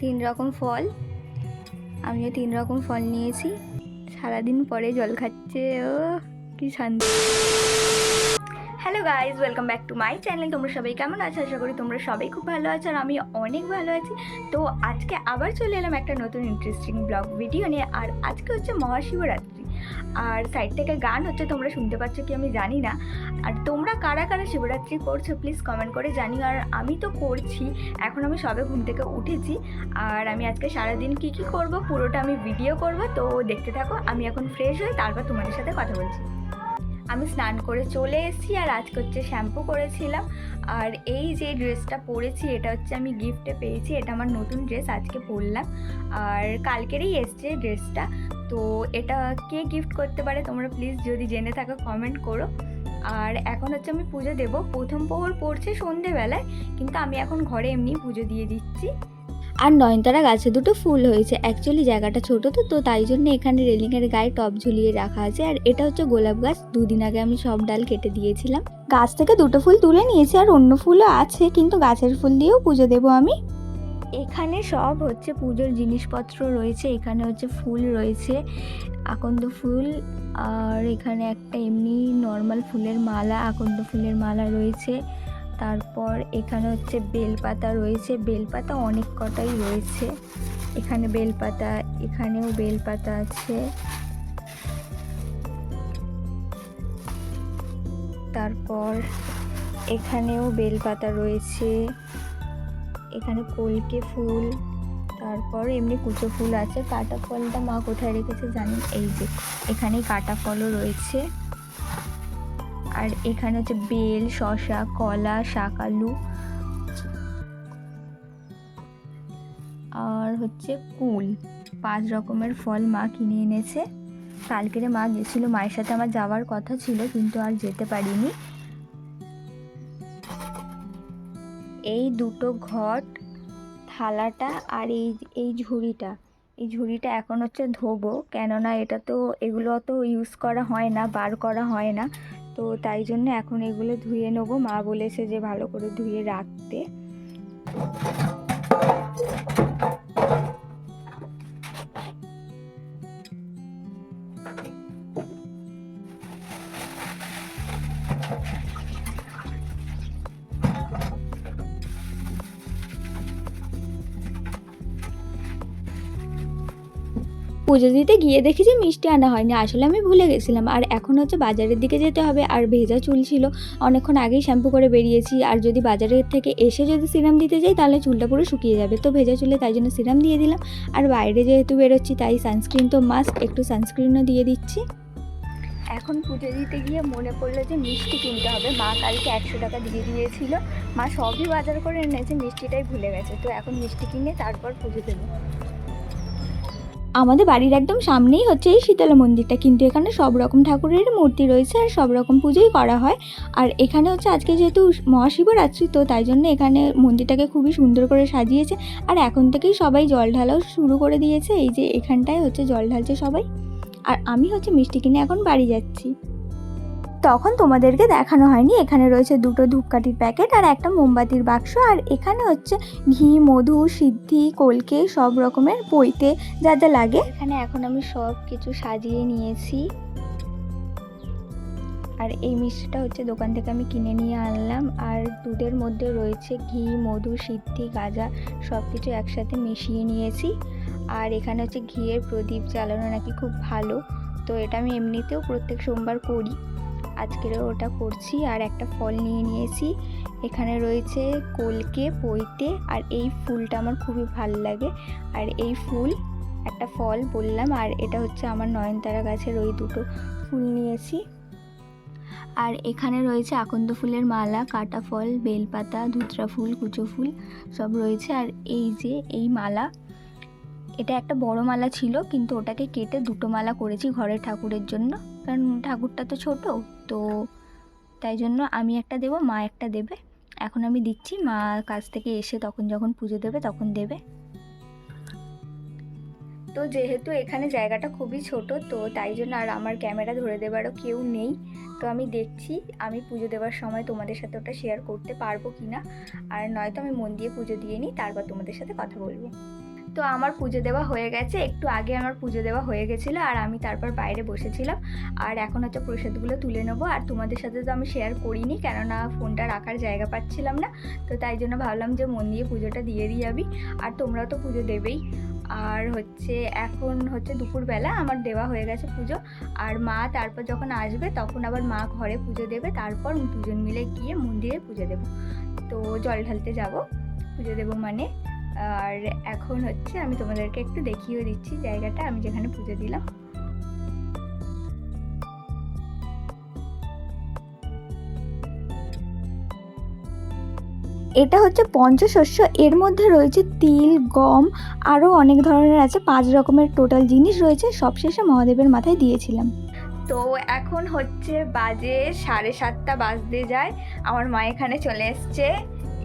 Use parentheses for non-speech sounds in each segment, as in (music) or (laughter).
তিন রকম ফল। আমিও তিন রকম ফল নিয়েছি। সারাদিন পরে জল খাচ্ছে ও কি শান্তি। Hello guys welcome back to my channel তোমরা সবাই কেমন আছো? আশা করি তোমরা সবাই খুব ভালো আছো আর আমি অনেক ভালো আছি। তো আজকে আবার চলে এলাম একটা নতুন ইন্টারেস্টিং ব্লগ ভিডিও নিয়ে। আর আজকে হচ্ছে মহাশিবরাত্রি। আর সাইড থেকে গান হচ্ছে, তোমরা শুনতে পাচ্ছ কি আমি জানি না। আর তোমরা কারা কারা শিবরাত্রি করছ প্লিজ কমেন্ট করে জানি আর আমি তো করছি, এখন আমি সবে ঘুম থেকে উঠেছি। আর আমি আজকে সারাদিন কি কি করব, পুরোটা আমি ভিডিও করব, তো দেখতে থাকো। আমি এখন ফ্রেশ হয়ে তারপর তোমাদের সাথে কথা বলছি। আমি স্নান করে চলে এসেছি আর আজকে হচ্ছে শ্যাম্পু করেছিলাম। আর এই যে ড্রেসটা পরেছি, এটা হচ্ছে আমি গিফটে পেয়েছি। এটা আমার নতুন ড্রেস আজকে পরলাম। আর কালকেরই এসছে ড্রেসটা তো এটা কে গিফট করতে পারে তোমরা প্লিজ যদি জেনে থাকো কমেন্ট করো। আর এখন হচ্ছে আমি পুজো দেব। প্রথম প্রহর পড়ছে সন্ধেবেলায়, কিন্তু আমি এখন ঘরে এমনি পুজো দিয়ে দিচ্ছি। আর নয়নতারা গাছে দুটো ফুল হয়েছে। অ্যাকচুয়ালি জায়গাটা ছোট তো তো তাই জন্য এখানে রেলিংয়ের গায়ে টব ঝুলিয়ে রাখা আছে। আর এটা হচ্ছে গোলাপ গাছ। দুদিন আগে আমি সব ডাল কেটে দিয়েছিলাম। গাছ থেকে দুটো ফুল তুলে নিয়েছি আর অন্য ফুলও আছে, কিন্তু গাছের ফুল দিয়েও পুজো দেবো আমি। এখানে সব হচ্ছে পুজোর জিনিসপত্র রয়েছে। এখানে হচ্ছে ফুল রয়েছে, আকন্দ ফুল। আর এখানে একটা এমনি নর্মাল ফুলের মালা, আকন্দ ফুলের মালা রয়েছে। তারপর এখানে হচ্ছে বেলপাতা রয়েছে। বেলপাতা অনেক কটাই রয়েছে। এখানে বেলপাতা, এখানেও বেলপাতা আছে। তারপর এখানেও বেলপাতা রয়েছে। এখানে কলকে ফুল, তারপর এমনি কুচো ফুল আছে। কাটা ফলটা মা কোথায় রেখেছে জানি এই যে এখানে কাটা ফলও রয়েছে। আর এখানে হচ্ছে বেল শশা কলা শাকালু আর হচ্ছে কুল। পাঁচ রকমের ফল মা কিনে এনেছে। কালকেরে মা গেছিল, মায়ের সাথে আমার যাওয়ার কথা ছিল, কিন্তু আর যেতে পারিনি। এই দুটো ঘট, থালাটা আর এই এই ঝুড়িটা। এই ঝুড়িটা এখন হচ্ছে ধোবো, কেননা এটা তো এগুলো অত ইউজ করা হয় না, বার করা হয় না। তো তাই জন্য এখন এগুলো ধুয়ে নেব। মা বলেছে যে ভালো করে ধুয়ে রাখতে। পুজো দিতে গিয়ে দেখি যে মিষ্টি আনা হয়নি। আসলে আমি ভুলে গেছিলাম। আর এখন হচ্ছে বাজারের দিকে যেতে হবে। আর ভেজা চুল ছিল। অনেকক্ষণ আগেই শ্যাম্পু করে বেরিয়েছি। আর যদি বাজারের থেকে এসে যদি সিরাম দিতে যাই, তাহলে চুলটা পুরো শুকিয়ে যাবে। তো ভেজা চুলে তাই জন্য সিরাম দিয়ে দিলাম। আর বাইরে যেহেতু বেরোচ্ছি, তাই সানস্ক্রিন তো মাস্ক একটু সানস্ক্রিনও দিয়ে দিচ্ছি। এখন পুজো দিতে গিয়ে মনে পড়ল যে মিষ্টি কিনতে হবে। মা কালকে একশো টাকা দিয়ে দিয়েছিল। মা সবই বাজার করে এনেছে। মিষ্টিটাই ভুলে গেছে। তো এখন মিষ্টি কিনে তারপর পুজো দেবো। আমাদের বাড়ির একদম সামনেই হচ্ছে এই শীতলা মন্দিরটা, কিন্তু এখানে সব রকম ঠাকুরের মূর্তি রয়েছে আর সব রকম পুজোই করা হয়। আর এখানে হচ্ছে আজকে যেহেতু মহাশিবরাত্রি, তো তাই জন্য এখানে মন্দিরটাকে খুবই সুন্দর করে সাজিয়েছে। আর এখন থেকেই সবাই জল ঢালাও শুরু করে দিয়েছে, এই যে এখানটায় হচ্ছে জল ঢালছে সবাই। আর আমি হচ্ছে মিষ্টি কিনে এখন বাড়ি যাচ্ছি। তখন তোমাদেরকে দেখানো হয়নি। এখানে রয়েছে দুটো ধূপকাঠির প্যাকেট আর একটা মোমবাতির বাক্স। আর এখানে হচ্ছে ঘি, মধু, সিদ্ধি, কলকে সব রকমের পইতে যা যা লাগে। এখানে এখন আমি সব কিছু সাজিয়ে নিয়েছি। আর এই মিষ্টিটা হচ্ছে দোকান থেকে আমি কিনে নিয়ে আনলাম। আর দুধের মধ্যে রয়েছে ঘি, মধু, সিদ্ধি, গাজা সব কিছু একসাথে মিশিয়ে নিয়েছি। আর এখানে হচ্ছে ঘিয়ের প্রদীপ জ্বালানো নাকি খুব ভালো। তো এটা আমি এমনিতেও প্রত্যেক সোমবার করি। আজকেরও ওটা করছি আর একটা ফল নিয়ে নিয়েছি। এখানে রয়েছে কলকে পইতে আর এই ফুলটা আমার খুবই ভালো লাগে। আর এই ফুল, একটা ফল বললাম আর এটা হচ্ছে আমার নয়নতারা গাছের ওই দুটো ফুল নিয়েছি। আর এখানে রয়েছে আকন্দ ফুলের মালা, কাটা ফল, বেলপাতা, ধুতরা ফুল, কুচো ফুল সব রয়েছে। আর এই যে, এই মালা, এটা একটা বড় মালা ছিল, কিন্তু ওটাকে কেটে দুটো মালা করেছি ঘরের ঠাকুরের জন্য। কারণ ঠাকুরটা তো ছোট। তো তাই জন্য আমি একটা দেবো, মা একটা দেবে। এখন আমি দিচ্ছি, মা কাছ থেকে এসে তখন যখন পুজো দেবে তখন দেবে। তো যেহেতু এখানে জায়গাটা খুবই ছোট, তো তাই জন্য আর আমার ক্যামেরা ধরে দেবারও কেউ নেই। তো আমি দেখছি, আমি পুজো দেওয়ার সময় তোমাদের সাথে ওটা শেয়ার করতে পারব কি না আর নয়তো আমি মন দিয়ে পুজো দিয়ে নিই, তারপর তোমাদের সাথে কথা বলব। তো আমার পুজো দেওয়া হয়ে গেছে। একটু আগে আমার পুজো দেওয়া হয়ে গেছিল আর আমি তারপর বাইরে বসেছিলাম। আর এখন হচ্ছে প্রসাদগুলো তুলে নেব। আর তোমাদের সাথে তো আমি শেয়ার করিনি, কেননা ফোনটা রাখার জায়গা পাচ্ছিলাম না। তো তাই জন্য ভাবলাম যে মন দিয়ে পুজোটা দিয়ে দিয়ে যাবি আর তোমরাও তো পুজো দেবেই। আর হচ্ছে এখন হচ্ছে দুপুরবেলা আমার দেওয়া হয়ে গেছে পুজো। আর মা তারপর যখন আসবে তখন আবার মা ঘরে পুজো দেবে। তারপর দুজন মিলে গিয়ে মন্দিরে পুজো দেবো। তো জল ঢালতে যাব। পুজো দেবো মানে আর এখন হচ্ছে আমি তোমাদেরকে একটু দেখিয়ে দিচ্ছি জায়গাটা, আমি যেখানে পুজো দিলাম। এটা হচ্ছে পঞ্চশস্য, এর মধ্যে রয়েছে তিল, গম আরও অনেক ধরনের আছে, পাঁচ রকমের টোটাল জিনিস রয়েছে, সবশেষে মহাদেবের মাথায় দিয়েছিলাম। তো এখন হচ্ছে বাজে সাড়ে সাতটা বাজতে যায়, আমার মা এখানে চলে এসছে।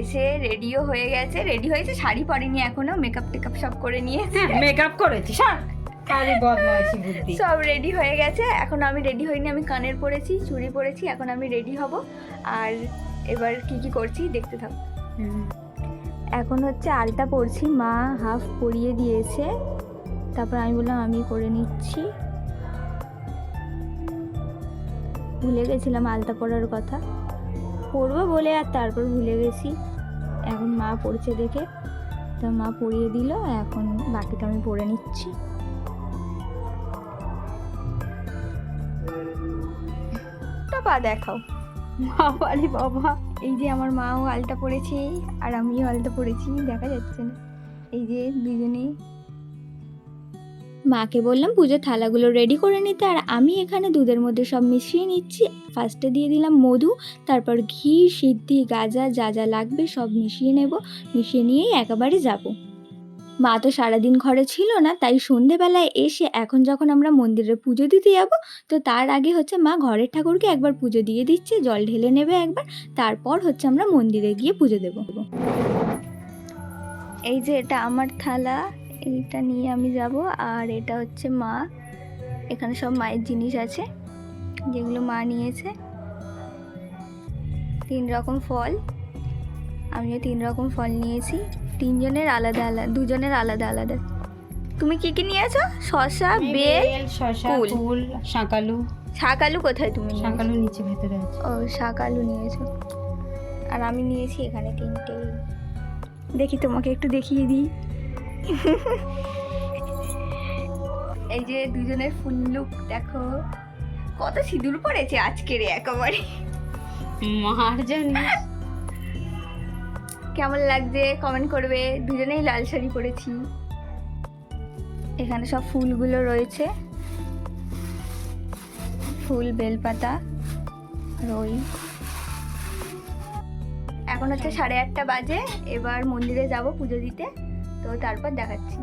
এসে রেডিও হয়ে গেছে রেডি হয়েছে শাড়ি পরেনি এখনও মেকআপ টেকআপ সব করে নিয়েছে মেকআপ করেছি শাক কালি বদমাইশি সব রেডি হয়ে গেছে এখন আমি রেডি হইনি আমি কানের পরেছি চুড়ি পরেছি এখন আমি রেডি হব। আর এবার কি কি করছি দেখতে থাকো। এখন হচ্ছে আলতা পরছি মা হাফ পরিয়ে দিয়েছে। তারপর আমি বললাম আমি করে নিচ্ছি। ভুলে গেছিলাম আলতা পরার কথা। পরবো বলে আর তারপর ভুলে গেছি। এখন মা পড়ছে দেখে। তো মা পড়িয়ে দিল এখন বাকিটা আমি পড়ে নিচ্ছি। পা দেখাও। বাবারে বাবা এই যে আমার মাও আলটা পড়েছে আর আমিও আলটা পড়েছি দেখা যাচ্ছে না। এই যে দুজনেই মাকে বললাম, পুজোর থালাগুলো রেডি করে নিতে। আর আমি এখানে দুধের মধ্যে সব মিশিয়ে নিচ্ছি। ফার্স্টে দিয়ে দিলাম মধু, তারপর ঘি, সিদ্ধি গাজা যা যা লাগবে সব মিশিয়ে নেব। মিশিয়ে নিয়েই একেবারে যাব। মা তো সারাদিন ঘরে ছিল না, তাই সন্ধেবেলায় এসে এখন যখন আমরা মন্দিরে পুজো দিতে যাব, তো তার আগে হচ্ছে মা ঘরের ঠাকুরকে একবার পুজো দিয়ে দিচ্ছে, জল ঢেলে নেবে একবার, তারপর হচ্ছে আমরা মন্দিরে গিয়ে পুজো দেব। এই যে এটা আমার থালা এইটা নিয়ে আমি যাব আর এটা হচ্ছে মা। এখানে সব মায়ের জিনিস আছে যেগুলো মা নিয়েছে। তিন রকম ফল আমিও তিন রকম ফল নিয়েছি। তিনজনের আলাদা আলাদা দুজনের আলাদা আলাদা। তুমি কি কি নিয়েছো? শসা বেল শসা কুল। ফুল শাঁকালু। শাক আলু কোথায় তুমি? শাঁকালু নিচে ভেতরে আছে। ও শাক আলু নিয়েছো। আর আমি নিয়েছি এখানে তিনটে দেখি তোমাকে একটু দেখিয়ে দিই। এই যে দুজনের ফুল লুক দেখো। কত সিঁদুর পড়েছে আজকের একেবারে। মার জন্য কেমন লাগছে কমেন্ট করবে? দুজনেই লাল শাড়ি পরেছি। এখানে সব ফুলগুলো রয়েছে। ফুল বেলপাতা আর ওই এখন হচ্ছে সাড়ে আটটা বাজে। এবার মন্দিরে যাব পুজো দিতে। তো তারপর দেখাচ্ছি।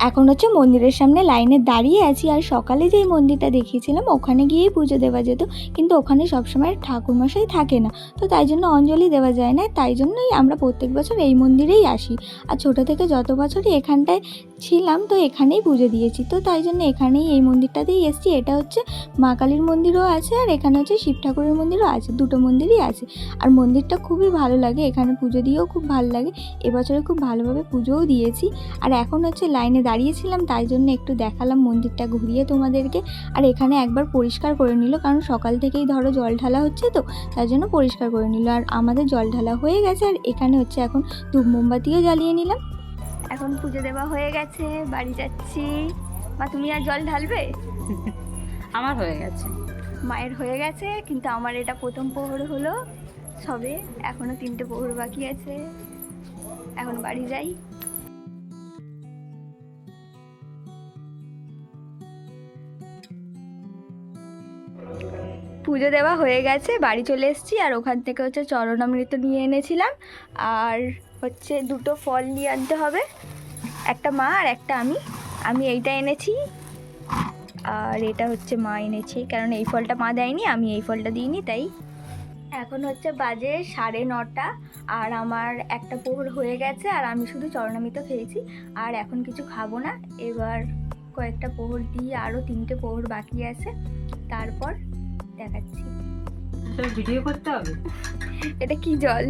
এখন হচ্ছে মন্দিরের সামনে লাইনে দাঁড়িয়ে আছি আর সকালে যেই মন্দিরটা দেখিয়েছিলাম, ওখানে গিয়েই পুজো দেওয়া যেত। কিন্তু ওখানে সবসময় ঠাকুরমশাই থাকে না। তো তাই জন্য অঞ্জলি দেওয়া যায় না। তাই জন্যই আমরা প্রত্যেক বছর এই মন্দিরেই আসি। আর ছোটো থেকে যত বছরই এখানটায় ছিলাম, তো এখানেই পুজো দিয়েছি। তো তাই জন্য এখানেই এই মন্দিরটাতেই এসেছি। এটা হচ্ছে মা কালীর মন্দিরও আছে, আর এখানে হচ্ছে শিব ঠাকুরের মন্দিরও আছে, দুটো মন্দিরই আছে। আর মন্দিরটা খুবই ভালো লাগে, এখানে পুজো দিয়েও খুব ভালো লাগে। এবছরে খুব ভালোভাবে পুজোও দিয়েছি। আর এখন হচ্ছে লাইনে দাঁড়িয়েছিলাম, তাই জন্য একটু দেখালাম মন্দিরটা ঘুরিয়ে তোমাদেরকে। আর এখানে একবার পরিষ্কার করে নিল, কারণ সকাল থেকেই ধরো জল ঢালা হচ্ছে তো তার জন্য পরিষ্কার করে নিল। আর আমাদের জল ঢালা হয়ে গেছে, আর এখানে হচ্ছে এখন ধূপ মোমবাতিও জ্বালিয়ে নিলাম। এখন পুজো দেওয়া হয়ে গেছে বাড়ি যাচ্ছি। মা তুমি আর জল ঢালবে? (laughs) আমার হয়ে গেছে। মায়ের হয়ে গেছে কিন্তু আমার এটা প্রথম পোহর হলো। সবে এখনও তিনটে পোহর বাকি আছে। এখন বাড়ি যাই। পুজো দেওয়া হয়ে গেছে বাড়ি চলে এসেছি আর ওখান থেকে হচ্ছে চরণামৃত নিয়ে এনেছিলাম। আর হচ্ছে দুটো ফল নিয়ে আনতে হবে। একটা মা আর একটা আমি। আমি এইটা এনেছি। আর এটা হচ্ছে মা এনেছি কারণ এই ফলটা মা দেয়নি আমি এই ফলটা দিইনি তাই। এখন হচ্ছে বাজে সাড়ে নটা আর আমার একটা পোহর হয়ে গেছে আর আমি শুধু চরণামিত খেয়েছি আর এখন কিছু খাব না। এবার কয়েকটা পোহর দিয়ে আরও তিনটে পোহর বাকি আছে। তারপর দেখাচ্ছি। ভিডিও করতে হবে? এটা কি জল?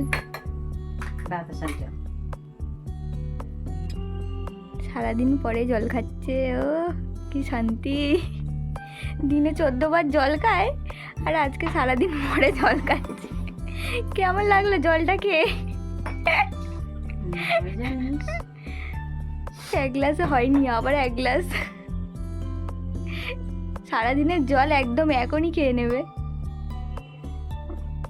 সারাদিন পরে জল খাচ্ছে ও কি শান্তি। দিনে চোদ্দ বার জল খায় আর আজকে সারাদিন পরে জল খাচ্ছে। কেমন লাগল জলটা খেয়ে? জানিস। এক গ্লাসে হয়নি আবার এক গ্লাস। সারাদিনের জল একদম এখনই খেয়ে নেবে।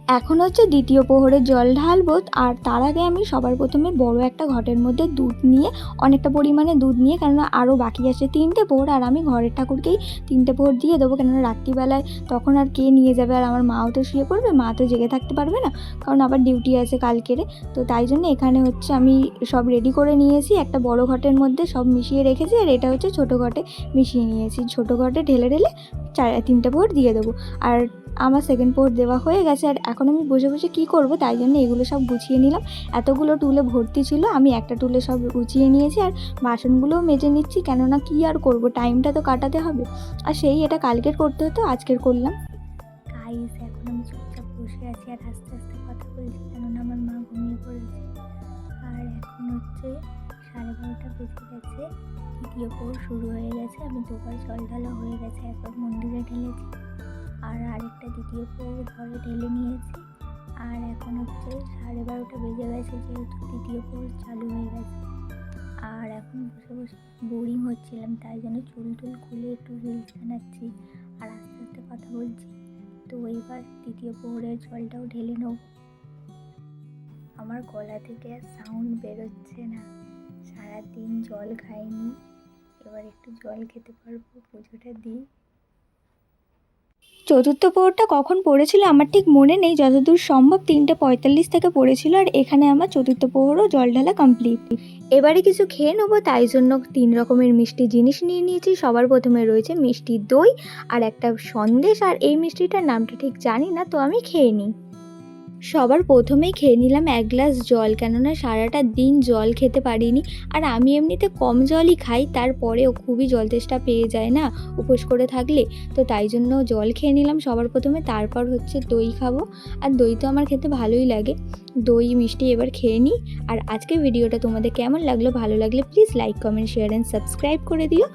এখন হচ্ছে দ্বিতীয় প্রহরে জল ঢালবো, আর তার আগে আমি সবার প্রথমে বড় একটা ঘটের মধ্যে দুধ নিয়ে, অনেকটা পরিমাণে দুধ নিয়ে, কেননা আরও বাকি আছে তিনটে পোহর আর আমি ঘরের ঠাকুরকেই তিনটে পোহর দিয়ে দেবো, কেননা রাত্রিবেলায় তখন আর কে নিয়ে যাবে, আর আমার মাও তো শুয়ে পড়বে, মা তো জেগে থাকতে পারবে না, কারণ আবার ডিউটি আছে কালকেরে, তো তাই জন্য এখানে হচ্ছে আমি সব রেডি করে নিয়েছি, একটা বড় ঘটের মধ্যে সব মিশিয়ে রেখেছি, আর এটা হচ্ছে ছোটো ঘটে মিশিয়ে নিয়েছি, ছোটো ঘটে ঢেলে ঢেলে চার, তিনটে পোহর দিয়ে দেবো, আর আমার সেকেন্ড পোহর দেওয়া হয়ে গেছে আর এখন আমি বসে বসে কী করব তাই জন্য এগুলো সব গুছিয়ে নিলাম। এতগুলো টুলে ভর্তি ছিল, আমি একটা টুলে সব গুছিয়ে নিয়েছি আর বাসনগুলোও মেজে নিচ্ছি, কেননা কী আর করব? টাইমটা তো কাটাতে হবে। আর সেই এটা কালকের করতে হতো, আজকের করলাম। এখন আমি চুপচাপ বসে আছি আর আস্তে আস্তে কথা বলছি, কেননা আমার মা ঘুমিয়ে পড়েছে। আর এখন হচ্ছে সাড়ে বারোটা বেজে গেছে, দ্বিতীয় শুরু হয়ে গেছে, আমি দুবার জল ঢালা হয়ে গেছে, একবার মন্দিরে ঢেলেছি। আর আরেকটা দ্বিতীয় পোর ঘরে ঢেলে নিয়েছি। আর এখন হচ্ছে সাড়ে বারোটা বেজে গেছে, যেহেতু দ্বিতীয় পোর চালু হয়ে গেছে। আর এখন বসে বসে বোরিং হচ্ছিলাম, তাই জন্য চুল টুল খুলে একটু রিলস বানাচ্ছি আর আস্তে আস্তে কথা বলছি। তো এইবার দ্বিতীয় প্রহরের জলটাও ঢেলে নেব। আমার গলা থেকে আর সাউন্ড বেরোচ্ছে না। সারাদিন জল খাইনি। এবার একটু জল খেতে পারব, পুজোটা দিই। চতুর্থ পোহরটা কখন পড়েছিল আমার ঠিক মনে নেই। যতদূর সম্ভব তিনটে পঁয়তাল্লিশ থেকে পড়েছিল আর এখানে আমার চতুর্থ পোহরও জল ঢালা কমপ্লিট এবারে কিছু খেয়ে নেব, তাই জন্য তিন রকমের মিষ্টি জিনিস নিয়ে নিয়েছি। সবার প্রথমে রয়েছে মিষ্টি দই আর একটা সন্দেশ, আর এই মিষ্টিটার নামটা ঠিক জানি না, তো আমি খেয়ে নিই। সবার প্রথমেই খেয়ে নিলাম এক গ্লাস জল, কেননা সারাটা দিন জল খেতে পারিনি। আর আমি এমনিতে কম জলই খাই, তারপরেও খুবই জল তেষ্টা পেয়ে যায় না উপোস করে থাকলে। তো তাই জন্য জল খেয়ে নিলাম সবার প্রথমে, তারপর হচ্ছে দই খাব। আর দই তো আমার খেতে ভালোই লাগে। দই, মিষ্টি এবার খেয়ে নিই। আর আজকের ভিডিওটা তোমাদের কেমন লাগল, ভালো লাগলে please like comment share and subscribe করে দিও।